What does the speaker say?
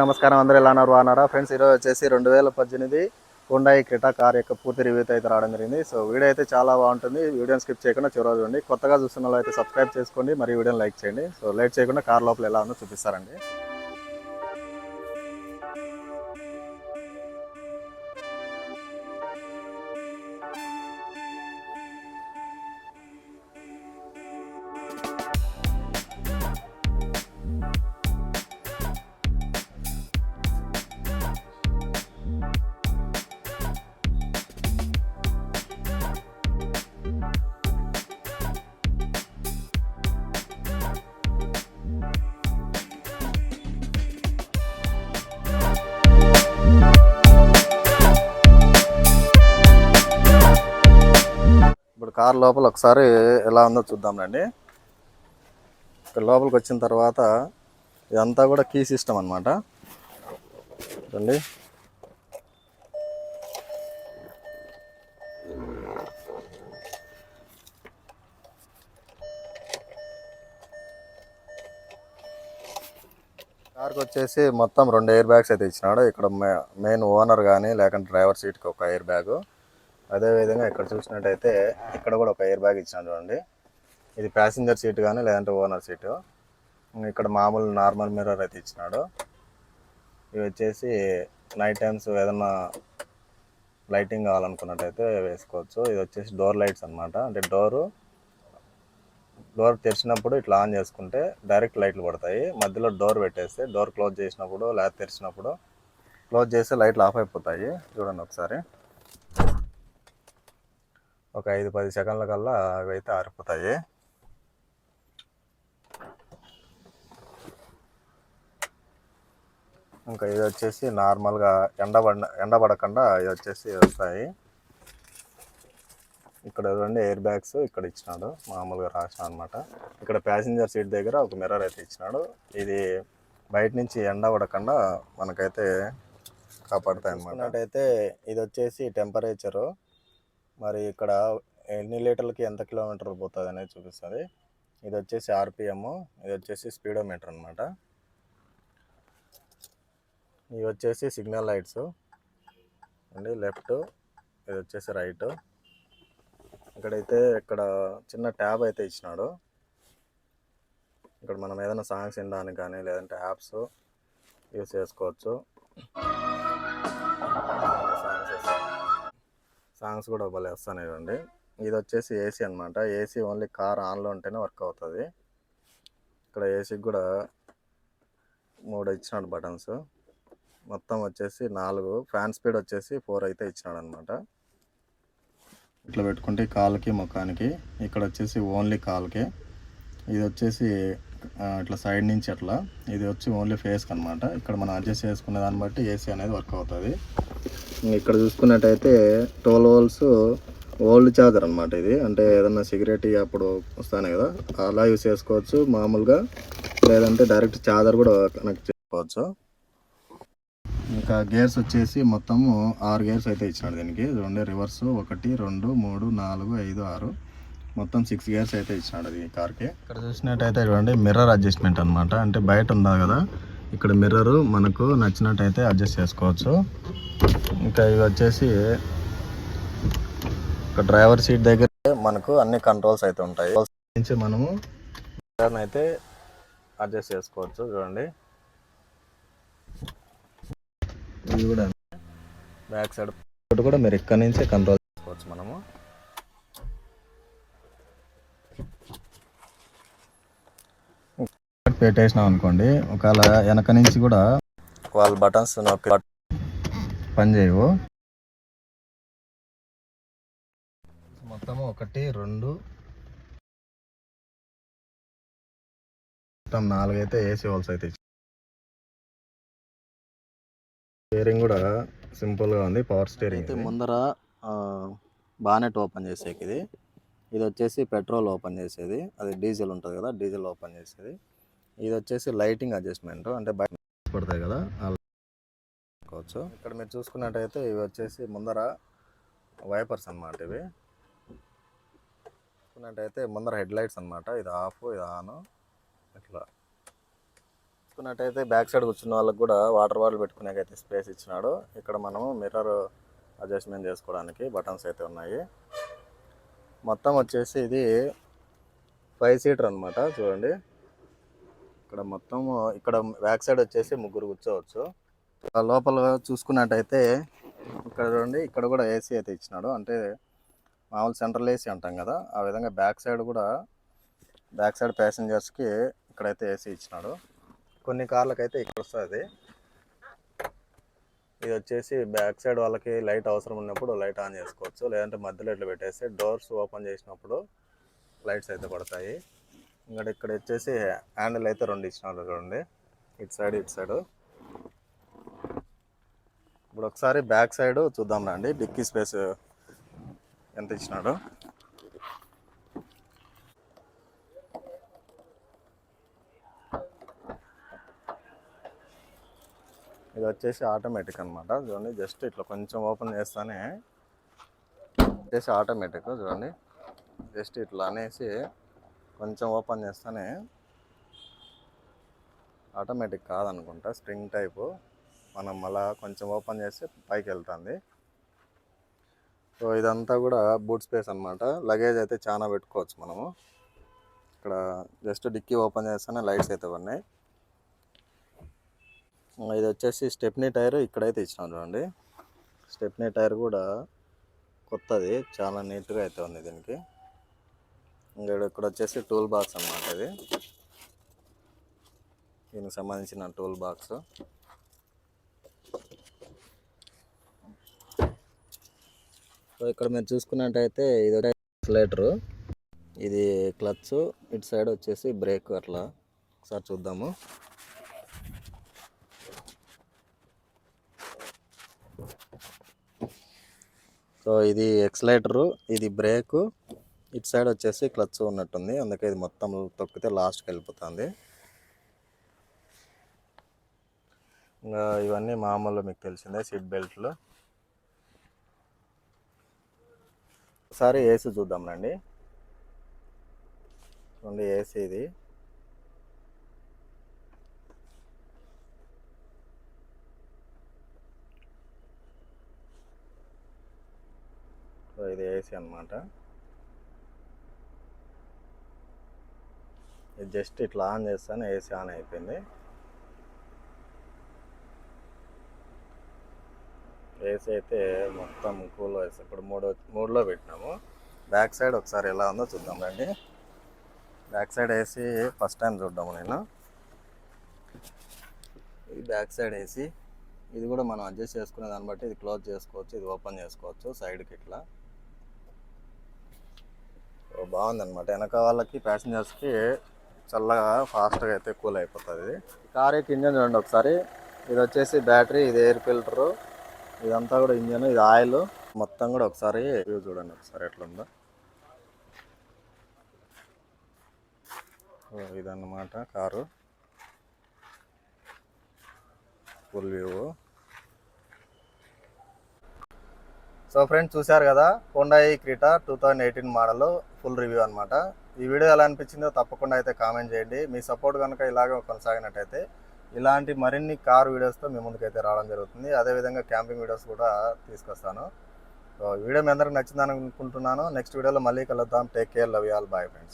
నమస్కారం అందరూ ఎలా అన్నారు అన్నారా ఫ్రెండ్స్ ఈరోజు వచ్చేసి రెండు వేల పద్దెనిమిది హుండాయి క్రిటా కార్ యొక్క పూర్తి రివ్యూ అయితే రావడం జరిగింది. సో వీడియో అయితే చాలా బాగుంటుంది. వీడియోని స్కిప్ చేయకుండా చివరి చూడండి. కొత్తగా చూస్తున్న వాళ్ళు అయితే సబ్స్క్రైబ్ చేసుకోండి. మరియు వీడియోని లైక్ చేయండి. సో లైట్ చేయకుండా కార్ లోపల ఎలా ఉందో చూపిస్తారండి. ఇప్పుడు కార్ లోపల ఒకసారి ఎలా ఉందో చూద్దాం రండి. ఇక్కడ లోపలికి వచ్చిన తర్వాత ఇదంతా కూడా కీ సిస్టమ్ అనమాట చూడండి కార్కి వచ్చేసి మొత్తం రెండు ఎయిర్ బ్యాగ్స్ అయితే ఇచ్చినాడు. ఇక్కడ మెయిన్ ఓనర్ కానీ లేకుంటే డ్రైవర్ సీట్కి ఒక ఎయిర్ బ్యాగ్ అదేవిధంగా ఇక్కడ చూసినట్టయితే ఇక్కడ కూడా ఒక ఎయిర్ బ్యాగ్ ఇచ్చాను చూడండి. ఇది ప్యాసింజర్ సీట్ కానీ లేదంటే ఓనర్ సీటు ఇక్కడ మామూలు నార్మల్ మిర్రర్ అయితే ఇచ్చినాడు. ఇవి వచ్చేసి నైట్ టైమ్స్ ఏదన్నా లైటింగ్ కావాలనుకున్నట్టయితే వేసుకోవచ్చు. ఇది వచ్చేసి డోర్ లైట్స్ అన్నమాట. అంటే డోరు డోర్ తెరిచినప్పుడు ఇట్లా ఆన్ చేసుకుంటే డైరెక్ట్ లైట్లు పడతాయి. మధ్యలో డోర్ పెట్టేస్తే డోర్ క్లోజ్ చేసినప్పుడు లేదా తెరిచినప్పుడు క్లోజ్ చేస్తే లైట్లు ఆఫ్ అయిపోతాయి. చూడండి ఒకసారి. ఒక ఐదు పది సెకండ్ల కల్లా అవి అయితే ఆరిపోతాయి. ఇంకా ఇది వచ్చేసి నార్మల్గా ఎండబడిన ఎండబడకుండా ఇది వచ్చేసి వస్తాయి. ఇక్కడ రెండు ఎయిర్ బ్యాగ్స్ ఇక్కడ ఇచ్చినాడు మామూలుగా రాసిన అనమాట ఇక్కడ ప్యాసింజర్ సీట్ దగ్గర ఒక మిర్రర్ అయితే ఇచ్చినాడు. ఇది బయట నుంచి ఎండ పడకుండా మనకైతే కాపాడుతాయి అనమాట అయితే ఇది వచ్చేసి టెంపరేచరు. మరి ఇక్కడ ఎన్ని లీటర్లకి ఎంత కిలోమీటర్ పోతుంది అనేది చూపిస్తుంది. ఇది వచ్చేసి ఆర్పిఎమ్ ఇది వచ్చేసి స్పీడోమీటర్ అనమాట ఇవి వచ్చేసి సిగ్నల్ లైట్స్. అండి లెఫ్ట్ ఇది వచ్చేసి రైట్. ఇక్కడైతే ఇక్కడ చిన్న ట్యాబ్ అయితే ఇచ్చినాడు. ఇక్కడ మనం ఏదైనా సాంగ్స్ వినడానికి కానీ లేదంటే యాప్స్ యూస్ చేసుకోవచ్చు. సాంగ్స్ కూడా భలే వస్తాను చూడండి. ఇది వచ్చేసి ఏసీ అనమాట ఏసీ ఓన్లీ కార్ ఆన్లో ఉంటేనే వర్క్ అవుతుంది. ఇక్కడ ఏసీకి కూడా మూడు ఇచ్చినాడు బటన్స్ మొత్తం వచ్చేసి నాలుగు. ఫ్యాన్ స్పీడ్ వచ్చేసి ఫోర్ అయితే ఇచ్చినాడు అనమాట ఇట్లా పెట్టుకుంటే కాలుకి ముఖానికి. ఇక్కడ వచ్చేసి ఓన్లీ కాలుకి. ఇది వచ్చేసి ఇట్లా సైడ్ నుంచి అట్లా. ఇది వచ్చి ఓన్లీ ఫేస్కి అనమాట ఇక్కడ మనం అడ్జస్ట్ చేసుకునే దాన్ని బట్టి ఏసీ అనేది వర్క్ అవుతుంది. ఇక్కడ చూసుకున్నట్టయితే ట్వెల్వ్ వోల్స్ ఓల్డ్ చార్జర్ అనమాట ఇది. అంటే ఏదన్నా సిగరెట్ అప్పుడు వస్తానే కదా. అలా యూస్ చేసుకోవచ్చు మామూలుగా. లేదంటే డైరెక్ట్ చార్జర్ కూడా కనెక్ట్ చేసుకోవచ్చు. ఇంకా గేర్స్ వచ్చేసి మొత్తము ఆరు గేర్స్ అయితే ఇచ్చినాడు దీనికి. రెండు రివర్స్ ఒకటి రెండు మూడు నాలుగు ఐదు ఆరు. మొత్తం సిక్స్ గేర్స్ అయితే ఇచ్చినాడు అది కార్కి. ఇక్కడ చూసినట్టయితే చూడండి మిర్రర్ అడ్జస్ట్మెంట్ అనమాట అంటే బయట ఉంది కదా ఇక్కడ మిర్రర్ మనకు నచ్చినట్టయితే అడ్జస్ట్ చేసుకోవచ్చు. ఇంకా ఇవి వచ్చేసి ఇక్కడ డ్రైవర్ సీట్ దగ్గర మనకు అన్ని కంట్రోల్స్ అయితే ఉంటాయి. నుంచి మనము మిర్రర్ని అయితే అడ్జస్ట్ చేసుకోవచ్చు చూడండి. ఇది కూడా బ్యాక్ సైడ్ కూడా మీరు ఇక్కడ నుంచే కంట్రోల్ చేసుకోవచ్చు మనము. పెట్టేసినాం అనుకోండి ఒకవేళ వెనక నుంచి కూడా వాళ్ళ బటన్స్ నొక్కి పని చేయవు. మొత్తము ఒకటి రెండు మొత్తం నాలుగైతే ఏసీ వాల్స్ అయితే. స్టీరింగ్ కూడా సింపుల్గా ఉంది పవర్ స్టీరింగ్ అయితే ముందర బానెట్ ఓపెన్ చేసేకి ఇది. ఇది వచ్చేసి పెట్రోల్ ఓపెన్ చేసేది. అది డీజిల్ ఉంటుంది కదా డీజిల్ ఓపెన్ చేసేది. ఇది వచ్చేసి లైటింగ్ అడ్జస్ట్మెంట్ అంటే బయట పడతాయి కదా అనుకోవచ్చు ఇక్కడ మీరు చూసుకున్నట్టయితే ఇవి వచ్చేసి ముందర వైపర్స్ అన్నమాట ఇవి. చూసుకున్నట్టయితే ముందర హెడ్ లైట్స్ అనమాట ఇది ఆఫ్ ఇది ఆన్ ఇట్లా. చూసుకున్నట్టయితే బ్యాక్ సైడ్ కూర్చున్న వాళ్ళకి కూడా వాటర్ బాటిల్ పెట్టుకునేకైతే స్పేస్ ఇచ్చినాడు. ఇక్కడ మనము మిర్రర్ అడ్జస్ట్మెంట్ చేసుకోవడానికి బటన్స్ అయితే ఉన్నాయి. మొత్తం వచ్చేసి ఇది ఫైవ్ సీటర్ అనమాట చూడండి. ఇక్కడ మొత్తం ఇక్కడ బ్యాక్ సైడ్ వచ్చేసి ముగ్గురు కూర్చోవచ్చు. ఆ లోపల చూసుకున్నట్టయితే ఇక్కడ చూడండి ఇక్కడ కూడా ఏసీ అయితే ఇచ్చినాడు. అంటే మామూలు సెంట్రల్ ఏసీ అంటాం కదా ఆ విధంగా బ్యాక్ సైడ్ కూడా బ్యాక్ సైడ్ ప్యాసింజర్స్కి ఇక్కడైతే ఏసీ ఇచ్చినాడు. కొన్ని కార్లకైతే ఇక్కడ వస్తుంది. ఇది వచ్చేసి బ్యాక్ సైడ్ వాళ్ళకి లైట్ అవసరం ఉన్నప్పుడు లైట్ ఆన్ చేసుకోవచ్చు. లేదంటే మధ్యలో ఇట్లా పెట్టేస్తే డోర్స్ ఓపెన్ చేసినప్పుడు లైట్స్ అయితే పడతాయి. ఇంకా ఇక్కడ వచ్చేసి హ్యాండిల్ అయితే రెండు ఇచ్చినారు చూడండి. ఇటు సైడ్ ఇటు సైడ్. ఇప్పుడు ఒకసారి బ్యాక్ సైడ్ చూద్దాం రండి. డిక్కీ స్పేస్ ఎంత ఇచ్చినాడు? ఇది వచ్చేసి ఆటోమేటిక్ అనమాట చూడండి జస్ట్ ఇట్లా కొంచెం ఓపెన్ చేస్తానే. వచ్చేసి ఆటోమేటిక్ చూడండి. జస్ట్ ఇట్లా అనేసి కొంచెం ఓపెన్ చేస్తానే ఆటోమేటిక్ కాదనుకుంటా స్ప్రింగ్ టైపు. మనం మళ్ళా కొంచెం ఓపెన్ చేస్తే పైకి వెళ్తుంది. సో ఇదంతా కూడా బూట్ స్పేస్ అనమాట లగేజ్ అయితే చాలా పెట్టుకోవచ్చు మనము. ఇక్కడ జస్ట్ డిక్కీ ఓపెన్ చేస్తేనే లైట్స్ అయితే ఉన్నాయి. ఇది వచ్చేసి స్టెప్నీ టైర్ ఇక్కడైతే ఇచ్చినాం చూడండి. స్టెప్నీ టైర్ కూడా కొత్తది చాలా నీట్గా అయితే ఉంది దీనికి. ఇంకా ఇక్కడ వచ్చేసి టూల్ బాక్స్ అన్నమాట ఇది. దీనికి సంబంధించిన టూల్ బాక్స్. సో ఇక్కడ మీరు చూసుకున్నట్టయితే ఇది ఫ్లేటరు ఇది క్లచ్ ఇటు సైడ్ వచ్చేసి బ్రేక్ అట్లా. ఒకసారి చూద్దాము. సో ఇది ఎక్సలేటరు ఇది బ్రేకు. ఇటు సైడ్ వచ్చేసి క్లచ్ ఉన్నట్టుంది. అందుకే ఇది మొత్తం తొక్కితే లాస్ట్కి వెళ్ళిపోతుంది. ఇంకా ఇవన్నీ మామూలు మీకు తెలిసిందే సీట్ బెల్ట్లు. ఒకసారి ఏసీ చూద్దాం రండి. చూడండి ఏసీ ఇది. ఇది ఏసీ అనమాట జస్ట్ ఇట్లా ఆన్ చేస్తాను ఏసీ ఆన్ అయిపోయింది. ఏసీ అయితే మొత్తం కూల్ వేసి ఇప్పుడు మూడు మూడులో పెట్టినాము. బ్యాక్ సైడ్ ఒకసారి ఎలా ఉందో చూద్దాం రండి. Back side AC first time చూద్దాము నేను. ఇది బ్యాక్ సైడ్ ఏసీ ఇది కూడా మనం అడ్జస్ట్ చేసుకునే దాన్ని బట్టి ఇది క్లోజ్ చేసుకోవచ్చు ఇది ఓపెన్ చేసుకోవచ్చు సైడ్కి ఇట్లా. బాగుంది బాగుందన్నమాట. వెనక వాళ్ళకి ప్యాసింజర్స్కి చల్లగా ఫాస్ట్గా అయితే కూల్ అయిపోతుంది. కార్ యొక్క ఇంజన్ చూడండి ఒకసారి. ఇది వచ్చేసి బ్యాటరీ ఇది ఎయిర్ ఫిల్టరు. ఇదంతా కూడా ఇంజన్ ఇది ఆయిల్. మొత్తం కూడా ఒకసారి వ్యూ చూడండి ఒకసారి ఎట్లుందో. ఇదన్నమాట car. Full view so friends చూశారు కదా Hyundai Creta two thousand eighteen model full review అనమాట ఈ వీడియో ఎలా అనిపించిందో తప్పకుండా అయితే కామెంట్ చేయండి. మీ సపోర్ట్ కనుక ఇలాగే కొనసాగినట్టయితే ఇలాంటి మరిన్ని కార్ వీడియోస్తో మీ ముందుకైతే రావడం జరుగుతుంది. అదేవిధంగా క్యాంపింగ్ వీడియోస్ కూడా తీసుకొస్తాను. వీడియో మీ అందరికి నచ్చిందని అనుకుంటున్నాను. నెక్స్ట్ వీడియోలో మళ్ళీ కలుద్దాం. Take care love you all bye friends